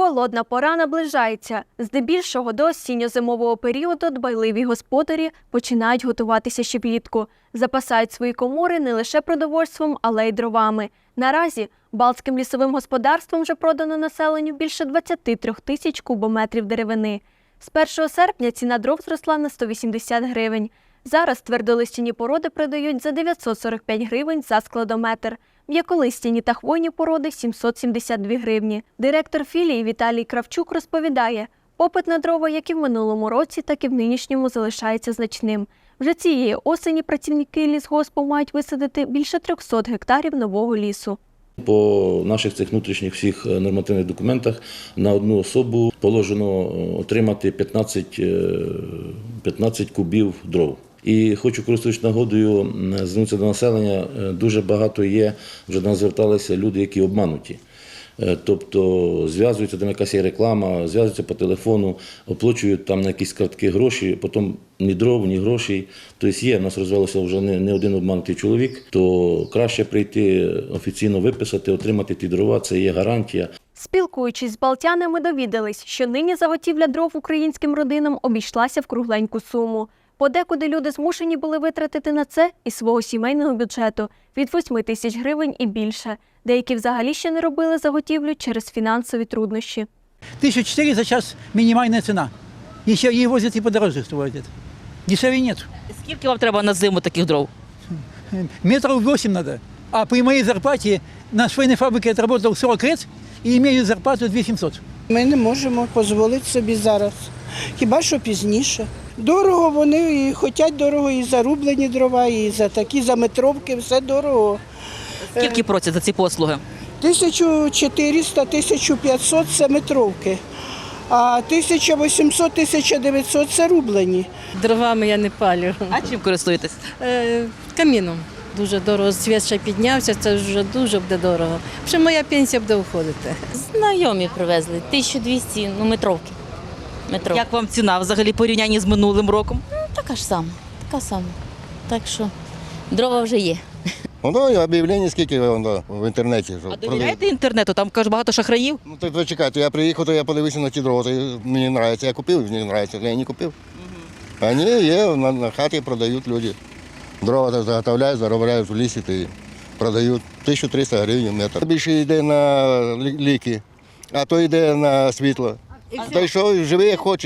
Холодна пора наближається. Здебільшого до осінньо-зимового періоду дбайливі господарі починають готуватися ще влітку. Запасають свої комори не лише продовольством, але й дровами. Наразі Балтським лісовим господарством вже продано населенню більше 23 тисяч кубометрів деревини. З 1 серпня ціна дров зросла на 180 гривень. Зараз твердолистяні породи продають за 945 гривень за складометр. М'яколистяні та хвойні породи 772 гривні. Директор філії Віталій Кравчук розповідає, попит на дрова як і в минулому році, так і в нинішньому залишається значним. Вже цієї осені працівники лісгоспу мають висадити більше 300 гектарів нового лісу. По наших цих внутрішніх всіх е, нормативних документах на одну особу положено е, отримати 15, е, 15 кубів дров. І хочу користуючись нагодою звернутися до населення. Е, Дуже багато є, вже до нас зверталися люди, які обмануті. Е, Тобто зв'язуються, там якась реклама, зв'язуються по телефону, оплачують там на якісь картки гроші, потім ні дров, ні грошей. Тобто є, в нас розвелося вже не, не один обманутий чоловік, то краще прийти офіційно виписати, отримати ті дрова, це є гарантія. Спілкуючись з балтянами, довідались, що нині заготівля дров українським родинам обійшлася в кругленьку суму. Подекуди люди змушені були витратити на це із свого сімейного бюджету від 8 тисяч гривень і більше. Деякі взагалі ще не робили заготівлю через фінансові труднощі. 1004 за час минимальная цена. Еще и возят и подороже возят. Дешевле нет. Скільки вам треба на зиму таких дров? Метров 8 надо. А при моей зарплате на швейной фабрике отработал 40 лет и имею зарплату 2700. Ми не можемо дозволити собі зараз. Хіба що пізніше. Дорого вони і хочуть дорого, і за рублені дрова, і за такі за метровки, все дорого. Скільки просять за ці послуги? 1400-1500 це метровки, а 1800-1900 це рублені. Дровами я не палю. А чим користуєтесь? Е, каміном. Дуже дорого. Світ ще піднявся, це вже дуже буде дорого. Вже моя пенсія буде виходити. Знайомі привезли 1200, ну метровки. Метро. Як вам ціна взагалі порівнянні з минулим роком? Ну, Така ж сама, така сама. Так що дрова вже є. Ну, і об'явлення скільки воно в інтернеті. що А продають. довіряєте інтернету? Там кажуть багато шахраїв. Ну, так ви чекайте, я приїхав, то я подивився на ті дрова, то мені подобається, я купив, мені подобається, я не купив. А ні, є, на, на хаті продають люди. Дрова заготовляють, заробляють в лісі і продають 1300 гривень метр. Більше йде на ліки, а то йде на світло. Та й що, живи як хочеш.